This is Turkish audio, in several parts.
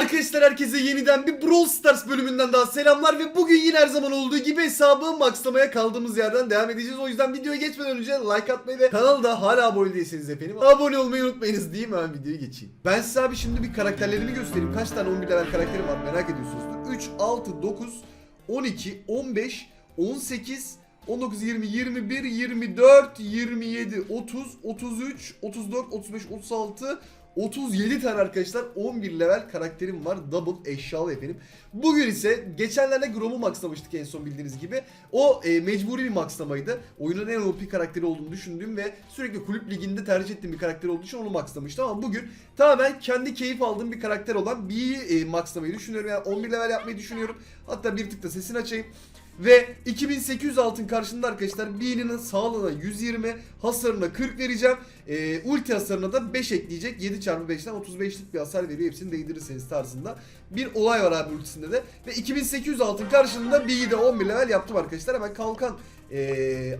Arkadaşlar herkese yeniden bir Brawl Stars bölümünden daha selamlar ve bugün yine her zaman olduğu gibi hesabı maxlamaya kaldığımız yerden devam edeceğiz. O yüzden videoya geçmeden önce like atmayı ve kanalda hala abone değilseniz efendim abone olmayı unutmayınız diyeyim hemen videoya geçeyim. Ben size abi şimdi bir karakterlerimi göstereyim. Kaç tane 11 level karakterim var merak ediyorsunuzdur. 3, 6, 9, 12, 15, 18, 19, 20, 21, 24, 27, 30, 33, 34, 35, 36, 37 tane arkadaşlar 11 level karakterim var. Double eşyalı efendim. Bugün ise geçenlerde Grom'u maxlamıştık en son bildiğiniz gibi. O e, mecburi bir maxlamaydı. Oyunun en OP karakteri olduğunu düşündüğüm ve sürekli kulüp liginde tercih ettiğim bir karakter olduğu için onu maxlamıştım. Ama bugün tamamen kendi keyif aldığım bir karakter olan bir e, maxlamayı düşünüyorum. Yani 11 level yapmayı düşünüyorum. Hatta bir tık da sesini açayım. Ve 2800 altın karşında arkadaşlar Bean'in sağlığına 120, hasarına 40 vereceğim. Ee, ulti hasarına da 5 ekleyecek. 7 çarpı 5'ten 35'lik bir hasar veriyor. Hepsini değdirirseniz tarzında. Bir olay var abi ultisinde de. Ve 2800 altın karşılığında Bean'i de 11 level yaptım arkadaşlar. Hemen kalkan ee,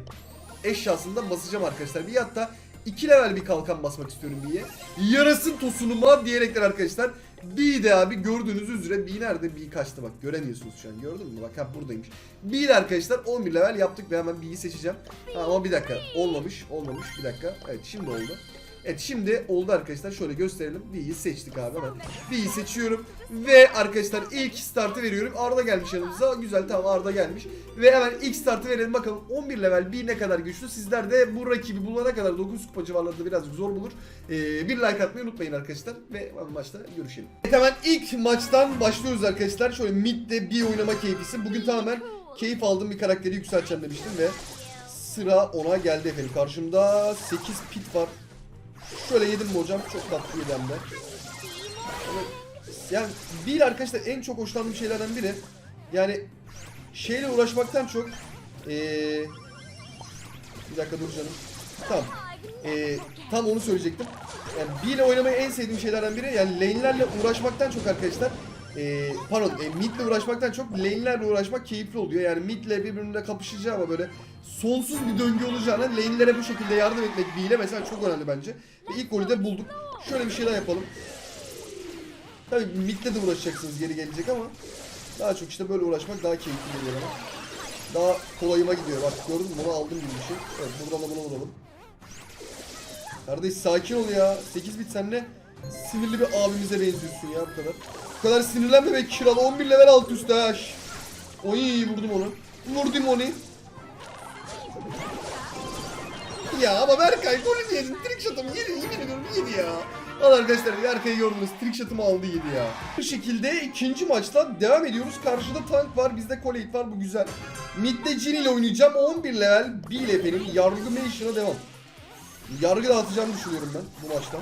eşyasında basacağım arkadaşlar. Bir hatta 2 level bir kalkan basmak istiyorum B'ye. Yarasın tosunuma diyerekler arkadaşlar. B de abi gördüğünüz üzere B nerede? B kaçtı bak göremiyorsunuz şu an gördün mü? Bak ha buradaymış. B de arkadaşlar 11 level yaptık ve hemen B'yi seçeceğim. Ha, ama bir dakika olmamış olmamış bir dakika. Evet şimdi oldu. Evet şimdi oldu arkadaşlar şöyle gösterelim. B'yi seçtik abi hemen. B'yi seçiyorum ve arkadaşlar ilk startı veriyorum. Arda gelmiş yanımıza. Güzel tamam Arda gelmiş. Ve hemen ilk startı verelim bakalım 11 level B ne kadar güçlü. Sizler de bu rakibi bulana kadar 9 kupa civarlarında birazcık zor bulur. Ee, bir like atmayı unutmayın arkadaşlar. Ve maçta görüşelim. Evet hemen ilk maçtan başlıyoruz arkadaşlar. Şöyle midde B oynama keyfisi. Bugün tamamen keyif aldığım bir karakteri yükselteceğim demiştim ve sıra ona geldi efendim. Karşımda 8 pit var. Şöyle yedim mi hocam? Çok tatlı yedi hem de. Yani bir arkadaşlar en çok hoşlandığım şeylerden biri yani şeyle uğraşmaktan çok ee, bir dakika dur canım. Tamam. Ee, tam onu söyleyecektim. Yani bir ile oynamayı en sevdiğim şeylerden biri yani lane'lerle uğraşmaktan çok arkadaşlar ee, pardon e, midle uğraşmaktan çok lane'lerle uğraşmak keyifli oluyor. Yani midle birbirine kapışacağı ama böyle sonsuz bir döngü olacağına lane'lere bu şekilde yardım etmek bir ile mesela çok önemli bence. Ve ilk golü de bulduk. Şöyle bir şeyler yapalım. Tabii midle de uğraşacaksınız geri gelecek ama daha çok işte böyle uğraşmak daha keyifli geliyor bana. Daha kolayıma gidiyor. Bak gördün mü bunu aldım gibi bir şey. Evet buradan da bunu vuralım. Kardeş sakin ol ya. 8 bit sen ne sinirli bir abimize benziyorsun ya bu kadar. Bu kadar sinirlenme be kral. 11 level alt üstte ha. Oy vurdum onu. Vurdum onu. Ya ama Berkay golü yedin. Trick shot'ımı yedi. Yemin ediyorum yedi ya. Al arkadaşlar Berkay'ı gördünüz. Trick shot'ımı aldı yedi ya. Bu şekilde ikinci maçta devam ediyoruz. Karşıda tank var. Bizde Colette var. Bu güzel. Mid'de Jin ile oynayacağım. 11 level. B ile. Yargı Mation'a devam. Yargı dağıtacağımı düşünüyorum ben bu maçta.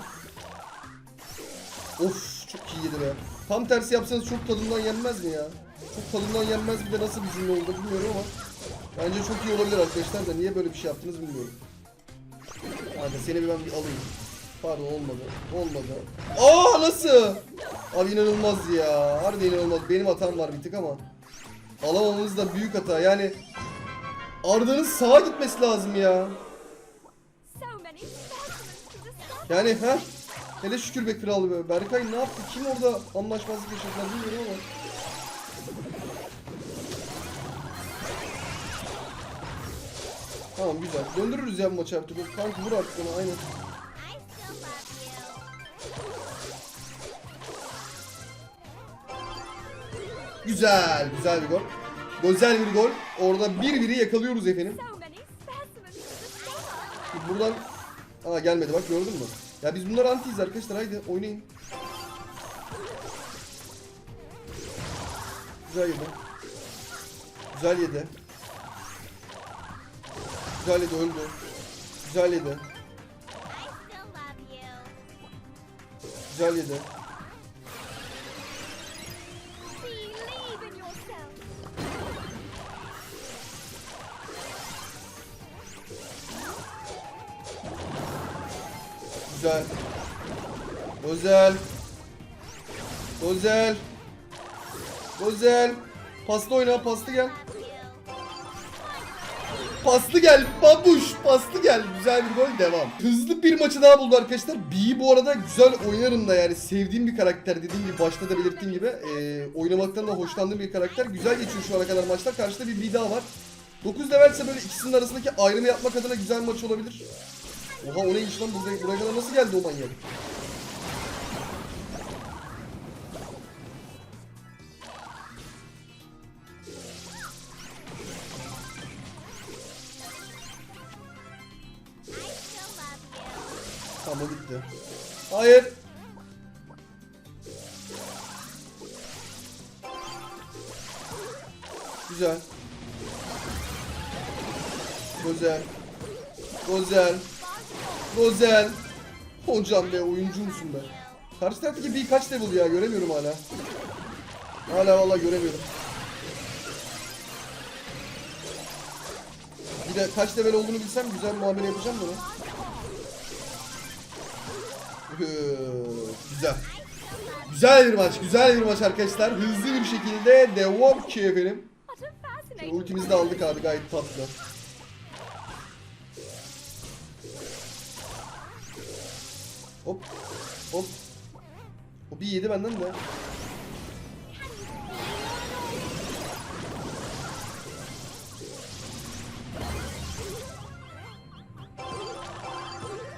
Of çok iyi yedi be. Tam tersi yapsanız çok tadından yenmez mi ya? Çok tadından yenmez bir de nasıl bir cümle oldu bilmiyorum ama Bence çok iyi olabilir arkadaşlar da niye böyle bir şey yaptınız bilmiyorum. Hadi seni bir ben bir alayım. Pardon olmadı. Olmadı. Aa nasıl? Abi inanılmaz ya. Harbi inanılmaz. Benim hatam var bir tık ama. Alamamamız da büyük hata. Yani Arda'nın sağa gitmesi lazım ya. Yani ha Hele şükür be kral be. Berkay ne yaptı? Kim orada anlaşmazlık yaşadılar bilmiyorum ama. Tamam güzel. Döndürürüz ya bu maçı artık. Kanka vur artık ona aynen. Güzel. Güzel bir gol. Güzel bir gol. Orada bir biri yakalıyoruz efendim. Buradan... Aa gelmedi bak gördün mü? Ya biz bunlar antiyiz arkadaşlar haydi oynayın. Güzel yedi. Güzel yedi. Güzel yedi öldü. Güzel yedi. Güzel yedi. Güzel. Özel. Özel. Özel. Paslı oyna, paslı gel. Paslı gel babuş paslı gel. Güzel bir gol devam. Hızlı bir maçı daha buldu arkadaşlar. B'yi bu arada güzel oynarım da yani sevdiğim bir karakter dediğim gibi başta da belirttiğim gibi e, oynamaktan da hoşlandığım bir karakter. Güzel geçiyor şu ana kadar maçlar. Karşıda bir B daha var. 9 levelse böyle ikisinin arasındaki ayrımı yapmak adına güzel maç olabilir. Oha o neymiş lan buraya, buraya kadar nasıl geldi o manyak? Tamam o gitti. Hayır. Güzel. Güzel. Güzel. Güzel. Hocam be oyuncu musun be? Karşı taraftaki bir kaç level ya göremiyorum hala. Hala valla göremiyorum. Bir de kaç level olduğunu bilsem güzel muamele yapacağım bunu. Güzel. Güzel bir maç, güzel bir maç arkadaşlar. Hızlı bir şekilde devam ki efendim. Fascinating ultimizi de aldık abi gayet tatlı. Hop. Hop. O bir yedi benden de.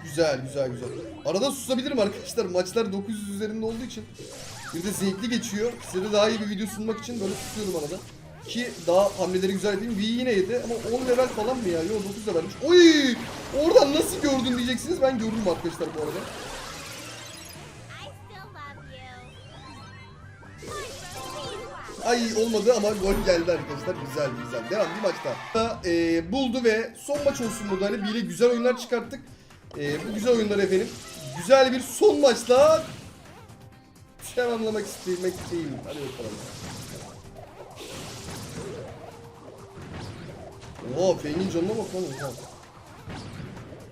Güzel güzel güzel. Arada susabilirim arkadaşlar. Maçlar 900 üzerinde olduğu için. Bir de zevkli geçiyor. Size de daha iyi bir video sunmak için böyle susuyorum arada. Ki daha hamleleri güzel yapayım. V yine yedi ama 10 level falan mı ya? Yok 9 levelmiş. Oy! Oradan nasıl gördün diyeceksiniz. Ben gördüm arkadaşlar bu arada. Ay olmadı ama gol geldi arkadaşlar. Güzel güzel. Devam bir maçta. E, buldu ve son maç olsun burada. Hani bile güzel oyunlar çıkarttık. E, bu güzel oyunlar efendim. Güzel bir son maçla tamamlamak istemek değil. Hadi bakalım. Oo Feng'in canına bak lan. Oha.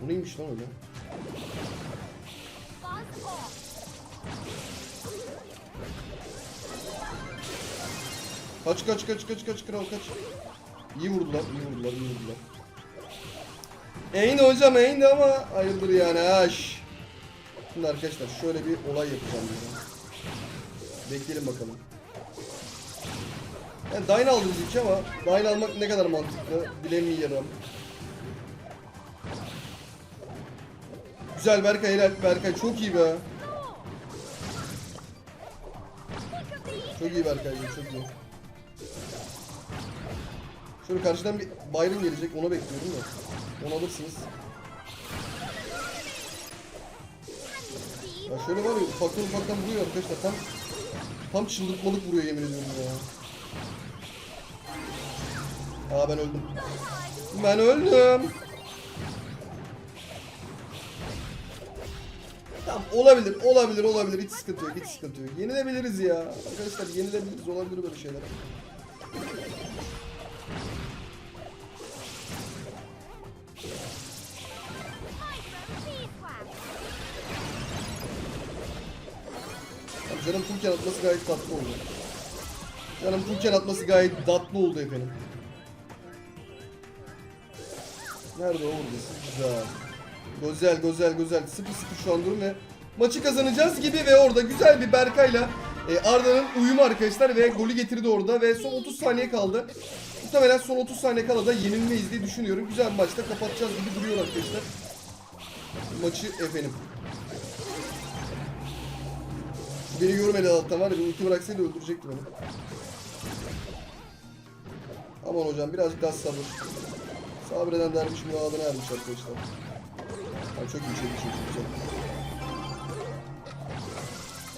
Bu neymiş lan öyle? Kaç kaç kaç kaç kaç kral kaç. İyi vurdular, iyi vurdular, iyi vurdular. Eğin hocam eğin de ama hayırdır yani aş. Şimdi arkadaşlar şöyle bir olay yapacağım ya. Bekleyelim bakalım. Yani Dyne aldım ilk ama Dyne almak ne kadar mantıklı bilemiyorum. Güzel Berkay helal Berkay çok iyi be. Çok iyi Berkay çok iyi. Şöyle karşıdan bir Byron gelecek onu bekliyorum da. Onu alırsınız. Ya şöyle var ya ufaktan ufaktan vuruyor arkadaşlar tam tam çıldırtmalık vuruyor yemin ediyorum ya. Aa ben öldüm. Ben öldüm. Tamam olabilir, olabilir, olabilir. Hiç sıkıntı yok, hiç sıkıntı yok. Yenilebiliriz ya. Arkadaşlar yenilebiliriz, olabilir böyle şeyler. Canım Fulken atması gayet tatlı oldu. Canım Fulken atması gayet tatlı oldu efendim. Nerede o buradasın? Güzel. Güzel, güzel, güzel. 0-0 şu an durum ve maçı kazanacağız gibi ve orada güzel bir Berkay'la e, Arda'nın uyumu arkadaşlar ve golü getirdi orada ve son 30 saniye kaldı. Muhtemelen son 30 saniye kala da yenilmeyiz diye düşünüyorum. Güzel bir maçta kapatacağız gibi duruyor arkadaşlar. Maçı efendim. Beni görmedi alttan var ya bir ulti bıraksaydı öldürecekti beni. Aman hocam birazcık daha sabır. Sabreden dermiş muradına ermiş arkadaşlar. Tamam, çok iyi çok iyi çok. Çok iyi.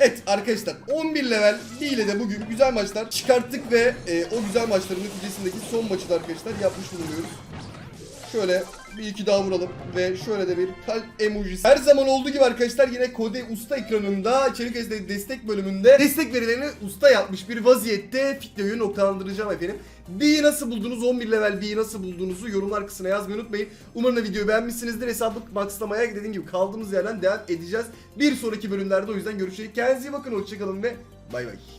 Evet arkadaşlar 11 level B ile de bugün güzel maçlar çıkarttık ve e, o güzel maçların neticesindeki son maçı da arkadaşlar yapmış bulunuyoruz. Şöyle bir iki daha vuralım ve şöyle de bir kalp emojisi. Her zaman olduğu gibi arkadaşlar yine Kode Usta ekranında içerik esnedi destek bölümünde destek verilerini usta yapmış bir vaziyette videoyu noktalandıracağım efendim. B'yi nasıl buldunuz? 11 level B'yi nasıl bulduğunuzu yorumlar kısmına yazmayı unutmayın. Umarım videoyu beğenmişsinizdir. Hesabı maxlamaya dediğim gibi kaldığımız yerden devam edeceğiz. Bir sonraki bölümlerde o yüzden görüşürüz. Kendinize iyi bakın. Hoşçakalın ve bay bay.